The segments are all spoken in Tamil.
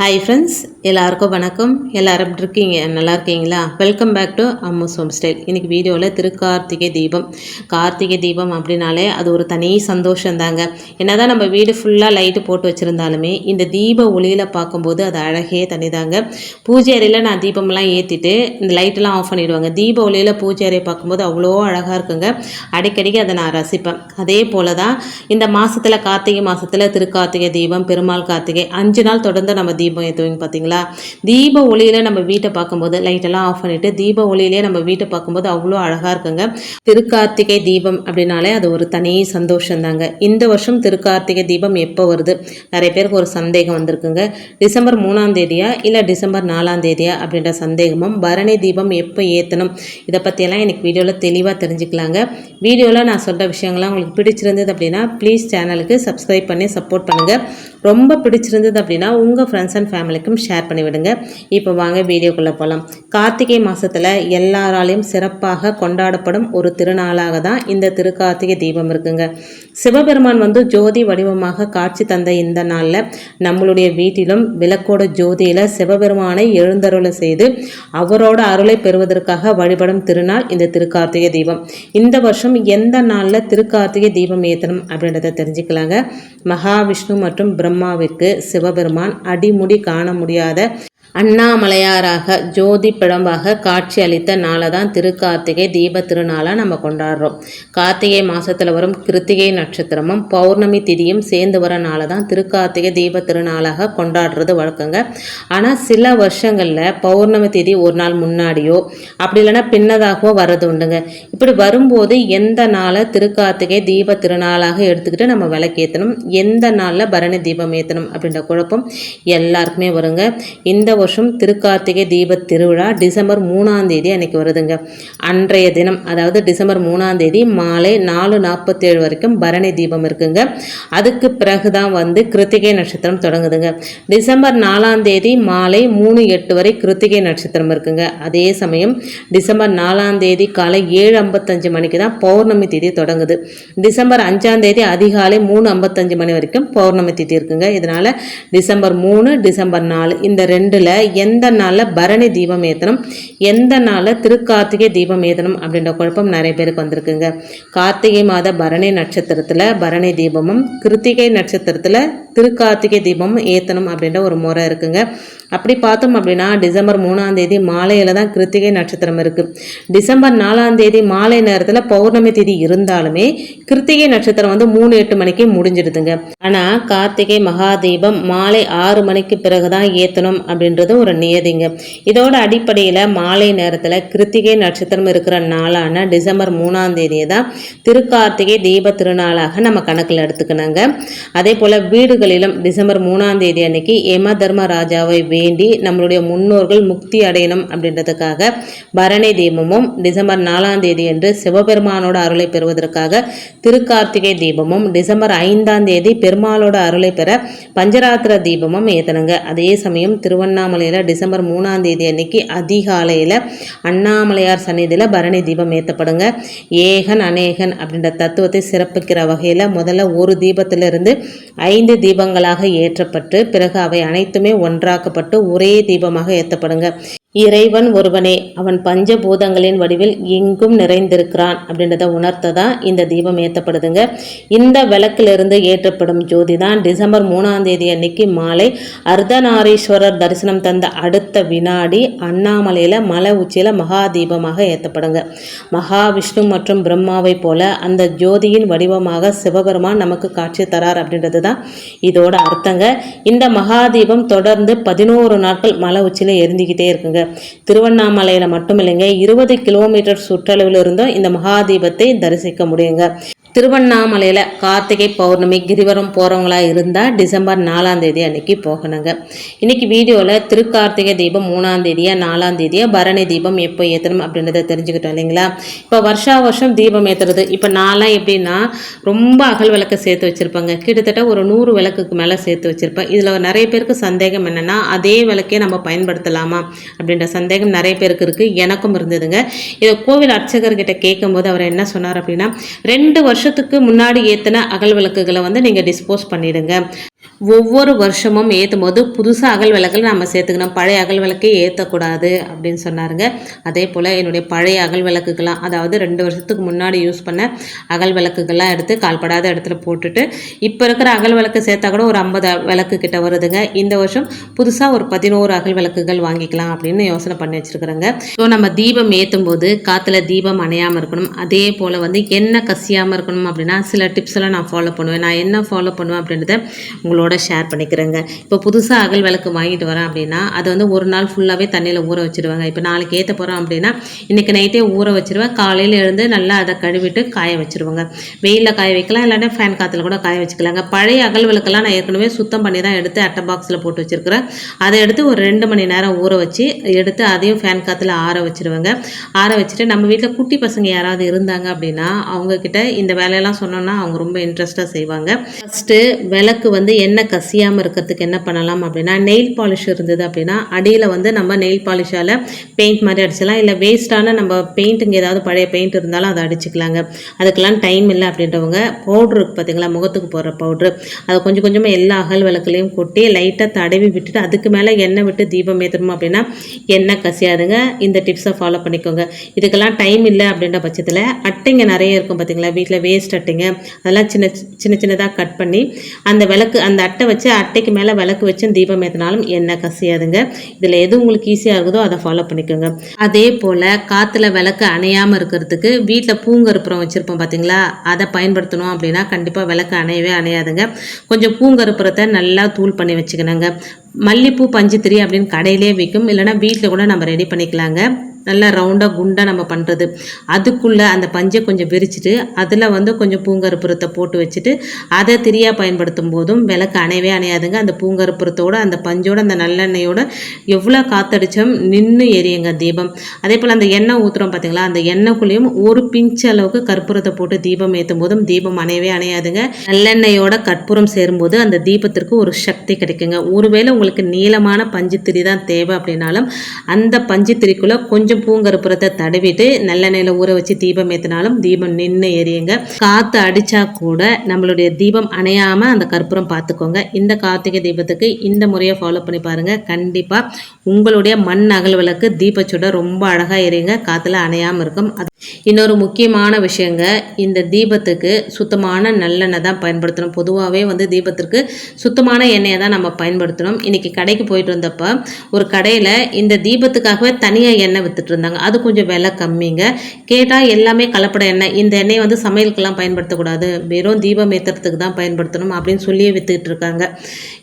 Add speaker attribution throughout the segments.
Speaker 1: ஹாய் ஃப்ரெண்ட்ஸ் எல்லாருக்கும் வணக்கம் எல்லாரும் எப்படி இருக்கீங்க நல்லா இருக்கீங்களா welcome back to Ammu's home style இன்றைக்கி வீடியோவில் திருக்கார்த்திகை தீபம் கார்த்திகை தீபம் அப்படின்னாலே அது ஒரு தனி சந்தோஷம் தாங்க என்ன தான் நம்ம வீடு ஃபுல்லாக லைட்டு போட்டு வச்சுருந்தாலுமே இந்த தீப ஒளியில் பார்க்கும்போது அது அழகே தனிதாங்க பூஜை அறையில் நான் தீபம்லாம் ஏற்றிட்டு இந்த லைட்டெல்லாம் ஆஃப் பண்ணிவிடுவாங்க தீப ஒளியில் பூஜை அறையை பார்க்கும்போது அவ்வளோ அழகாக இருக்குங்க அடிக்கடிக்கு அதை நான் ரசிப்பேன் அதே போல் தான் இந்த மாதத்தில் கார்த்திகை மாதத்தில் திருக்கார்த்திகை தீபம் பெருமாள் கார்த்திகை அஞ்சு நாள் தொடர்ந்து நம்ம தீபம் ஏற்றுவீங்க பார்த்தீங்களா தீப ஒளியில் நம்ம வீட்டை பார்க்கும்போது லைட்டெல்லாம் ஆஃப் பண்ணிவிட்டு தீப ஒளியிலேயே நம்ம வீட்டை பார்க்கும்போது அவ்வளோ அழகாக இருக்குங்க திருக்கார்த்திகை தீபம் அப்படின்னாலே அது ஒரு தனி சந்தோஷம் தாங்க இந்த வருஷம் திருக்கார்த்திகை தீபம் எப்போ வருது நிறைய பேருக்கு ஒரு சந்தேகம் வந்திருக்குங்க டிசம்பர் மூணாம் தேதியா இல்லை டிசம்பர் நாலாம் தேதியா அப்படின்ற சந்தேகமும் பரணி தீபம் எப்போ ஏற்றணும் இதை பற்றியெல்லாம் எனக்கு வீடியோவில் தெளிவாக தெரிஞ்சுக்கலாங்க வீடியோவில் நான் சொல்கிற விஷயங்கள்லாம் உங்களுக்கு பிடிச்சிருந்தது அப்படின்னா ப்ளீஸ் சேனலுக்கு சப்ஸ்கிரைப் பண்ணி சப்போர்ட் பண்ணுங்கள் ரொம்ப பிடிச்சிருந்தது அப்படின்னா உங்கள் ஃப்ரெண்ட்ஸ் அண்ட் ஃபேமிலிக்கும் ஷேர் பண்ணிவிடுங்க இப்போ வாங்க வீடியோக்குள்ளே போகலாம் கார்த்திகை மாதத்தில் எல்லாராலையும் சிறப்பாக கொண்டாடப்படும் ஒரு திருநாளாக தான் இந்த திருக்கார்த்திகை தீபம் இருக்குங்க சிவபெருமான் வந்து ஜோதி வடிவமாக காட்சி தந்த இந்த நாளில் நம்மளுடைய வீட்டிலும் விளக்கோட ஜோதியில் சிவபெருமானை எழுந்தருளை செய்து அவரோட அருளை பெறுவதற்காக வழிபடும் திருநாள் இந்த திருக்கார்த்திகை தீபம் இந்த வருஷம் எந்த நாளில் திருக்கார்த்திகை தீபம் ஏற்றணும் அப்படின்றத தெரிஞ்சுக்கலாங்க மகாவிஷ்ணு மற்றும் பிரம்மாவிற்கு சிவபெருமான் அடிமுடி காண முடியாத அண்ணாமலையாராக ஜோதி பிழம்பாக காட்சி அளித்த நாளை தான் திருக்கார்த்திகை தீப திருநாளாக நம்ம கொண்டாடுறோம் கார்த்திகை மாதத்தில் வரும் கிருத்திகை நட்சத்திரமும் பௌர்ணமி திதியும் சேர்ந்து வர நாளை தான் திருக்கார்த்திகை தீப திருநாளாக கொண்டாடுறது வழக்கங்க ஆனால் சில வருஷங்களில் பௌர்ணமி திதி ஒரு நாள் முன்னாடியோ அப்படி இல்லைன்னா பின்னதாகவோ வர்றது உண்டுங்க இப்படி வரும்போது எந்த நாளை திருக்கார்த்திகை தீப திருநாளாக எடுத்துக்கிட்டு நம்ம விளக்கேற்றணும் எந்த நாளில் பரணி தீபம் ஏற்றணும் அப்படின்ற குழப்பம் எல்லாருக்குமே வருங்க இந்த வருஷம் திருக்கார்த்திகை தீப திருவிழா டிசம்பர் மூணாம் தேதி அன்னைக்கு வருதுங்க அன்றைய தினம் அதாவது டிசம்பர் மூணாம் தேதி மாலை நாலு நாற்பத்தேழு வரைக்கும் பரணி தீபம் இருக்குங்க அதுக்கு பிறகு தான் வந்து கிருத்திகை நட்சத்திரம் தொடங்குதுங்க டிசம்பர் நாலாம் தேதி மாலை மூணு எட்டு வரை கிருத்திகை நட்சத்திரம் இருக்குங்க அதே சமயம் டிசம்பர் நாலாம் தேதி காலை ஏழு ஐம்பத்தஞ்சு மணிக்கு தான் பௌர்ணமி தேதி தொடங்குது டிசம்பர் அஞ்சாம் தேதி அதிகாலை மூணு ஐம்பத்தஞ்சு மணி வரைக்கும் பௌர்ணமி தேதி இருக்குங்க இதனால் டிசம்பர் மூணு டிசம்பர் நாலு இந்த ரெண்டில் எந்த நாளில் பரணி தீபம் ஏற்றணும் எந்த நாளில் திருக்கார்த்திகை தீபம் ஏற்றணும் அப்படின்ற குழப்பம் நிறைய பேருக்கு வந்திருக்குங்க கார்த்திகை மாத பரணி நட்சத்திரத்தில் பரணி தீபமும் கிருத்திகை நட்சத்திரத்தில் திருக்கார்த்திகை தீபமும் ஏற்றணும் அப்படின்ற ஒரு முறை இருக்குங்க அப்படி பார்த்தோம் அப்படின்னா டிசம்பர் மூணாம் தேதி மாலையில் தான் கிருத்திகை நட்சத்திரம் இருக்குது டிசம்பர் நாலாம் தேதி மாலை நேரத்தில் பௌர்ணமி தேதி இருந்தாலுமே கிருத்திகை நட்சத்திரம் வந்து மூணு எட்டு மணிக்கு முடிஞ்சிடுதுங்க ஆனால் கார்த்திகை மகாதீபம் மாலை ஆறு மணிக்கு பிறகு தான் ஏற்றணும் அப்படின்றது ஒரு நியதிங்க இதோட அடிப்படையில் மாலை நேரத்தில் கிருத்திகை நட்சத்திரம் இருக்கிற நாளான டிசம்பர் மூணாம் தேதியை தான் திருக்கார்த்திகை தீப திருநாளாக நம்ம கணக்கில் எடுத்துக்கணுங்க அதே போல் வீடுகளிலும் டிசம்பர் மூணாம் தேதி அன்னைக்கு யம தர்ம வேண்டி நம்மளுடைய முன்னோர்கள் முக்தி அடையணும் அப்படின்றதுக்காக பரணி தீபமும் டிசம்பர் நாலாம் தேதி என்று சிவபெருமானோட அருளை பெறுவதற்காக திருக்கார்த்திகை தீபமும் டிசம்பர் ஐந்தாம் தேதி பெருமாளோட அருளை பெற பஞ்சராத்திர தீபமும் ஏற்றணுங்க அதே சமயம் திருவண்ணாமலையில் டிசம்பர் மூணாம் தேதி அன்னைக்கு அதிகாலையில் அண்ணாமலையார் சந்நிதியில் பரணி தீபம் ஏற்றப்படுங்க ஏகன் அநேகன் அப்படின்ற தத்துவத்தை சிறப்பிக்கிற வகையில் முதல்ல ஒரு தீபத்திலிருந்து ஐந்து தீபங்களாக ஏற்றப்பட்டு பிறகு அவை அனைத்துமே ஒன்றாக்கப்பட்டு மட்டும் ஒரே தீபமாக ஏற்றப்படுங்க இறைவன் ஒருவனே அவன் பஞ்சபூதங்களின் வடிவில் எங்கும் நிறைந்திருக்கிறான் அப்படின்றத உணர்த்த தான் இந்த தீபம் ஏற்றப்படுதுங்க இந்த விளக்கிலிருந்து ஏற்றப்படும் ஜோதி தான் டிசம்பர் மூணாம் தேதி அன்னைக்கு மாலை அர்த்தநாரீஸ்வரர் தரிசனம் தந்த அடுத்த வினாடி அண்ணாமலையில் மலை உச்சியில் மகா தீபமாக ஏற்றப்படுங்க மகாவிஷ்ணு மற்றும் பிரம்மாவை போல அந்த ஜோதியின் வடிவமாக சிவபெருமான் நமக்கு காட்சி தரார் அப்படின்றது தான் இதோட அர்த்தங்க இந்த மகாதீபம் தொடர்ந்து பதினோரு நாட்கள் மலை உச்சியில் எரிஞ்சிக்கிட்டே இருக்குங்க திருவண்ணாமலையில் மட்டும் இல்லைங்க இருபது கிலோமீட்டர் சுற்றளவில் இருந்தும் இந்த மகாதீபத்தை தரிசிக்க முடியுங்க திருவண்ணாமலையில் கார்த்திகை பௌர்ணமி கிரிவரம் போகிறவங்களா இருந்தால் டிசம்பர் நாலாந்தேதி அன்றைக்கி போகணுங்க இன்றைக்கி வீடியோவில் திருக்கார்த்திகை தீபம் மூணாந்தேதியாக நாலாந்தேதியாக பரணி தீபம் எப்போ ஏற்றணும் அப்படின்றத தெரிஞ்சுக்கிட்டோம் இல்லைங்களா இப்போ வருஷா வருஷம் தீபம் ஏற்றுறது இப்போ நான்லாம் எப்படின்னா ரொம்ப அகல் விளக்கு சேர்த்து வச்சுருப்பாங்க கிட்டத்தட்ட ஒரு நூறு விளக்குக்கு மேலே சேர்த்து வச்சுருப்பேன் இதில் நிறைய பேருக்கு சந்தேகம் என்னென்னா அதே விளக்கே நம்ம பயன்படுத்தலாமா அப்படின்ற சந்தேகம் நிறைய பேருக்கு இருக்குது எனக்கும் இருந்ததுங்க இதை கோவில் அர்ச்சகர்கிட்ட கேட்கும்போது அவர் என்ன சொன்னார் அப்படின்னா ரெண்டு வருஷம் வருஷத்துக்கு முன்னாடி ஏற்றின அகல் விளக்குகளை வந்து நீங்கள் டிஸ்போஸ் பண்ணிவிடுங்க ஒவ்வொரு வருஷமும் ஏற்றும் போது புதுசாக அகல் விளக்கில் நம்ம சேர்த்துக்கணும் பழைய அகல் விளக்கை ஏற்றக்கூடாது அப்படின்னு சொன்னாருங்க அதே போல் என்னுடைய பழைய அகல் விளக்குக்கெல்லாம் அதாவது ரெண்டு வருஷத்துக்கு முன்னாடி யூஸ் பண்ண அகல் விளக்குக்கெல்லாம் எடுத்து கால்படாத இடத்துல போட்டுட்டு இப்போ இருக்கிற அகல் விளக்கு சேர்த்தா கூட ஒரு ஐம்பது விளக்கு கிட்ட வருதுங்க இந்த வருஷம் புதுசாக ஒரு பதினோரு அகல் விளக்குகள் வாங்கிக்கலாம் அப்படின்னு யோசனை பண்ணி வச்சுருக்குறேங்க ஸோ நம்ம தீபம் ஏற்றும் போது காற்றுல தீபம் அணையாமல் இருக்கணும் அதே போல் வந்து என்ன கசியாமல் இருக்கணும் அப்படின்னா சில டிப்ஸ் எல்லாம் நான் ஃபாலோ பண்ணுவேன் நான் என்ன ஃபாலோ பண்ணுவேன் அப்படின்றத உங்களோட ஷேர் பண்ணிக்கிறேங்க இப்போ புதுசாக அகல் விளக்கு வாங்கிட்டு வரேன் அப்படின்னா அதை வந்து ஒரு நாள் ஃபுல்லாகவே தண்ணியில் ஊற வச்சுருவாங்க இப்போ நாளைக்கு ஏற்ற போகிறோம் அப்படின்னா இன்றைக்கி நைட்டே ஊற வச்சுருவேன் காலையில் எழுந்து நல்லா அதை கழுவிட்டு காய வச்சுருவாங்க வெயிலில் காய வைக்கலாம் இல்லாட்டி ஃபேன் காற்றுல கூட காய வச்சுக்கலாங்க பழைய அகல் விளக்கெல்லாம் நான் ஏற்கனவே சுத்தம் பண்ணி தான் எடுத்து அட்டை பாக்ஸில் போட்டு வச்சுருக்குறேன் அதை எடுத்து ஒரு ரெண்டு மணி நேரம் ஊற வச்சு எடுத்து அதையும் ஃபேன் காற்றுல ஆற வச்சுருவாங்க ஆற வச்சுட்டு நம்ம வீட்டில் குட்டி பசங்க யாராவது இருந்தாங்க அப்படின்னா அவங்கக்கிட்ட இந்த வேலையெல்லாம் சொன்னோன்னா அவங்க ரொம்ப இன்ட்ரெஸ்ட்டாக செய்வாங்க ஃபஸ்ட்டு விளக்கு வந்து எண்ணெய் கசியாமல் இருக்கிறதுக்கு என்ன பண்ணலாம் அப்படின்னா நெயில் பாலிஷ் இருந்தது அப்படின்னா அடியில் வந்து நம்ம நெயில் பாலிஷால் பெயிண்ட் மாதிரி அடிச்சிடலாம் இல்லை வேஸ்ட்டான நம்ம பெயிண்ட்டுங்க ஏதாவது பழைய பெயிண்ட் இருந்தாலும் அதை அடிச்சுக்கலாங்க அதுக்கெல்லாம் டைம் இல்லை அப்படின்றவங்க பவுட்ரு இருக்குது பார்த்தீங்களா முகத்துக்கு போடுற பவுட்ரு அதை கொஞ்சம் கொஞ்சமாக எல்லா அகல் விளக்குலையும் கொட்டி லைட்டாக தடவி விட்டுட்டு அதுக்கு மேலே எண்ணெய் விட்டு தீபம் ஏற்றணும் அப்படின்னா எண்ணெய் கசியாதுங்க இந்த டிப்ஸை ஃபாலோ பண்ணிக்கோங்க இதுக்கெல்லாம் டைம் இல்லை அப்படின்ற பட்சத்தில் அட்டைங்க நிறைய இருக்கும் பார்த்தீங்களா வீட்டில் வேஸ்ட் அட்டைங்க அதெல்லாம் சின்ன சின்ன சின்னதாக கட் பண்ணி அந்த விளக்கு அந்த அட்டை வச்சு அட்டைக்கு மேலே விளக்கு வச்சு தீபம் ஏற்றினாலும் என்ன கசியாதுங்க இதில் எது உங்களுக்கு ஈஸியாக இருக்குதோ அதை ஃபாலோ பண்ணிக்கோங்க அதே போல் காற்றுல விளக்கு அணையாமல் இருக்கிறதுக்கு வீட்டில் பூங்கருப்புறம் வச்சுருப்போம் பார்த்தீங்களா அதை பயன்படுத்தணும் அப்படின்னா கண்டிப்பாக விளக்கு அணையவே அணையாதுங்க கொஞ்சம் பூங்கருப்புறத்தை நல்லா தூள் பண்ணி வச்சுக்கணுங்க மல்லிப்பூ பஞ்சுத்திரி அப்படின்னு கடையிலே விற்கும் இல்லைனா வீட்டில் கூட நம்ம ரெடி பண்ணிக்கலாங்க நல்லா ரவுண்டாக குண்டாக நம்ம பண்ணுறது அதுக்குள்ளே அந்த பஞ்சை கொஞ்சம் விரிச்சிட்டு அதில் வந்து கொஞ்சம் பூங்கருப்புறத்தை போட்டு வச்சுட்டு அதை திரியாக பயன்படுத்தும் போதும் விளக்கு அணையவே அணையாதுங்க அந்த பூங்கருப்புறத்தோடு அந்த பஞ்சோட அந்த நல்லெண்ணெயோட எவ்வளோ காத்தடிச்சோம் நின்று எரியுங்க தீபம் அதே போல் அந்த எண்ணெய் ஊற்றுறோம் பார்த்தீங்களா அந்த எண்ணெய்க்குள்ளேயும் ஒரு பிஞ்ச் அளவுக்கு கற்பூரத்தை போட்டு தீபம் ஏற்றும் போதும் தீபம் அணையவே அணையாதுங்க நல்லெண்ணெயோட கற்பூரம் சேரும்போது அந்த தீபத்திற்கு ஒரு சக்தி கிடைக்குங்க ஒருவேளை உங்களுக்கு நீளமான பஞ்சு திரி தான் தேவை அப்படின்னாலும் அந்த பஞ்சுத்திரிக்குள்ளே கொஞ்சம் கொஞ்சம் பூங்கருப்புறத்தை தடவிட்டு நில ஊற வச்சு தீபம் ஏற்றினாலும் தீபம் நின்று எரியுங்க காற்று அடித்தா கூட நம்மளுடைய தீபம் அணையாமல் அந்த கற்பூரம் பார்த்துக்கோங்க இந்த கார்த்திகை தீபத்துக்கு இந்த முறையை ஃபாலோ பண்ணி பாருங்கள் கண்டிப்பாக உங்களுடைய மண் அகல் விளக்கு சுட ரொம்ப அழகாக எரியுங்க காற்றுல அணையாமல் இருக்கும் இன்னொரு முக்கியமான விஷயங்க இந்த தீபத்துக்கு சுத்தமான நல்லெண்ணெய் தான் பயன்படுத்தணும் பொதுவாகவே வந்து தீபத்திற்கு சுத்தமான எண்ணெயை தான் நம்ம பயன்படுத்தணும் இன்றைக்கி கடைக்கு போயிட்டு வந்தப்போ ஒரு கடையில் இந்த தீபத்துக்காகவே தனியாக எண்ணெய் விற்றுட்டு இருந்தாங்க அது கொஞ்சம் விலை கம்மிங்க கேட்டால் எல்லாமே கலப்பட எண்ணெய் இந்த எண்ணெய் வந்து சமையலுக்கெல்லாம் பயன்படுத்தக்கூடாது வெறும் தீபம் ஏற்றுறதுக்கு தான் பயன்படுத்தணும் அப்படின்னு சொல்லியே விற்றுக்கிட்டு இருக்காங்க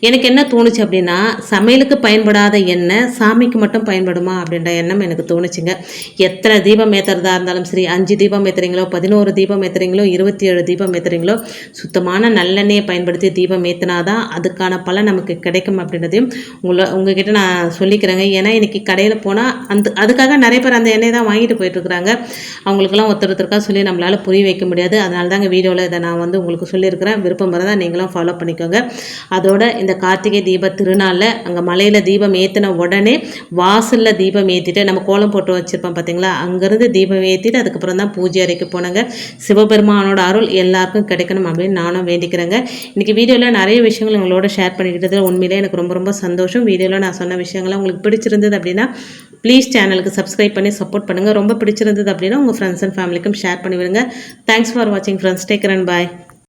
Speaker 1: எனக்கு என்ன தோணுச்சு அப்படின்னா சமையலுக்கு பயன்படாத எண்ணெய் சாமிக்கு மட்டும் பயன்படுமா அப்படின்ற எண்ணம் எனக்கு தோணுச்சுங்க எத்தனை தீபம் ஏற்றுறதா இருந்தாலும் ஸ்ரீ அஞ்சு தீபம் ஏத்துறீங்களோ பதினோரு தீபம் ஏத்துறீங்களோ இருபத்தி ஏழு தீபம் ஏற்றுறீங்களோ சுத்தமான நல்லெண்ணெயை பயன்படுத்தி தீபம் ஏற்றினா தான் அதுக்கான பலன் நமக்கு கிடைக்கும் அப்படின்றதையும் உங்களை உங்ககிட்ட நான் சொல்லிக்கிறேங்க ஏன்னா இன்றைக்கி கடையில் போனால் அந்த அதுக்காக நிறைய பேர் அந்த எண்ணெய் தான் வாங்கிட்டு போயிட்டுருக்குறாங்க அவங்களுக்கெல்லாம் ஒருத்தர் ஒருத்தருக்காக சொல்லி நம்மளால் புரிய வைக்க முடியாது அதனால தாங்க வீடியோவில் இதை நான் வந்து உங்களுக்கு சொல்லியிருக்கிறேன் விருப்பம் வரதான் நீங்களும் ஃபாலோ பண்ணிக்கோங்க அதோட இந்த கார்த்திகை தீப திருநாளில் அங்கே மலையில் தீபம் ஏற்றின உடனே வாசலில் தீபம் ஏற்றிட்டு நம்ம கோலம் போட்டு வச்சுருப்போம் பார்த்தீங்களா அங்கேருந்து தீபம் ஏற்றிட்டு முடிச்சுட்டு அதுக்கப்புறம் தான் பூஜை அறைக்கு போனாங்க சிவபெருமானோட அருள் எல்லாருக்கும் கிடைக்கணும் அப்படின்னு நானும் வேண்டிக்கிறேங்க இன்றைக்கி வீடியோவில் நிறைய விஷயங்கள் உங்களோட ஷேர் பண்ணிக்கிட்டதில் உண்மையிலே எனக்கு ரொம்ப ரொம்ப சந்தோஷம் வீடியோவில் நான் சொன்ன விஷயங்கள்லாம் உங்களுக்கு பிடிச்சிருந்தது அப்படின்னா ப்ளீஸ் சேனலுக்கு சப்ஸ்கிரைப் பண்ணி சப்போர்ட் பண்ணுங்கள் ரொம்ப பிடிச்சிருந்தது அப்படின்னா உங்கள் ஃப்ரெண்ட்ஸ் அண்ட் ஃபேமிலிக்கும் ஷேர் பண்ணிவிடுங்க தேங்க்ஸ் ஃபார் வாட்சிங் ஃப்ரெண்ட்ஸ் டேக் அண்ட் பாய்